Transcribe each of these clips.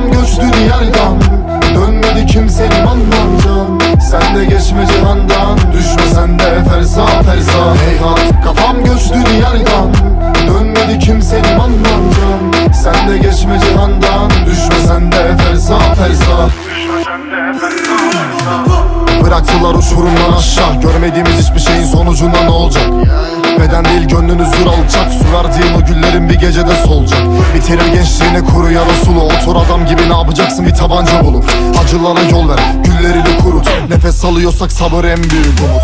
Kafam göçtü diyardan. Dönmedi kimsenin anlamcan Sen de geçme cihandan. Düşme sen de fersa fersa Heyhat Kafam göçtü diyardan. Dönmedi kimsenin anlamcan Sen de geçme cihandan. Düşme sen de fersa fersa Bıraktılar uçurumdan aşağı. Görmediğimiz hiçbir şeyin sonucunda ne olacak? Beden değil gönlünüz dur alacak Su bir gecede solacak. Bitirir gençliğini kuru yarı sulu. Otur adam gibi ne yapacaksın? Bir tabanca bulup Acılara yol ver güllerini kurut. Nefes alıyorsak sabır en büyük umut.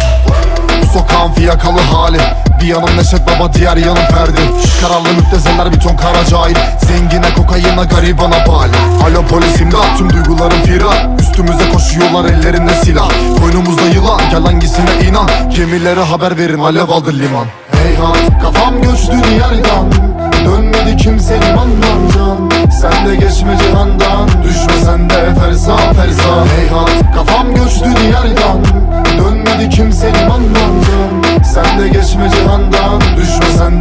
Bu sokağın fiyakalı hali. Bir yanım Neşet Baba diğer yanım Ferdi. Kararlı müptezeler bir ton kara cahil. Zengine kokayına garibana bal Alo polis imdat. Tüm duygularım firar. Üstümüze koşuyorlar ellerinde silah. Koynumuzda yılan. Gel hangisine inan? Gemilere haber verin alev aldı liman. Heyhat kafam göçtü diyardan Dönmedi kimsenin anlamcan Sen de geçme cihandan Düşme sen de fersa fersa Heyhat kafam göçtü diyardan. Dönmedi kimsenin anlamcan Sen de geçme cihandan Düşme sen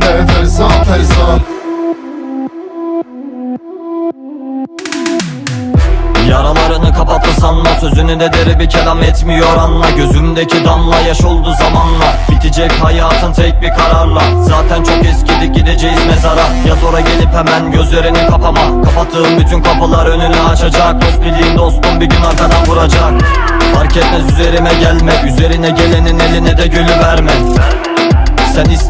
Yaralarını kapattı sanma Sözünü de deri bir kelam etmiyor anla. Gözümdeki damla yaş oldu zamanla. Bitecek hayatın tek bir kararla. Zaten çok eskidi gideceğiz mezara. Yaz ora gelip hemen gözlerini kapama. Kapattığım bütün kapılar önünü açacak. Dost bildiğin dostum bir gün arkadan vuracak. Fark etmez üzerime gelme. Üzerine gelenin eline de gülü verme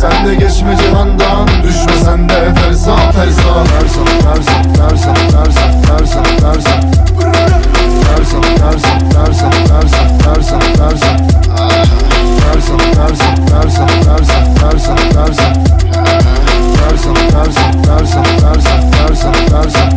sen de geçme cihandan Düşme sen de fersan fersan Fersan fersan fersan fersan fersan fersan Fersan fersan fersan fersan fersan fersan Fersan fersan fersan fersan fersan fersan Fersan fersan fersan fersan fersan fersan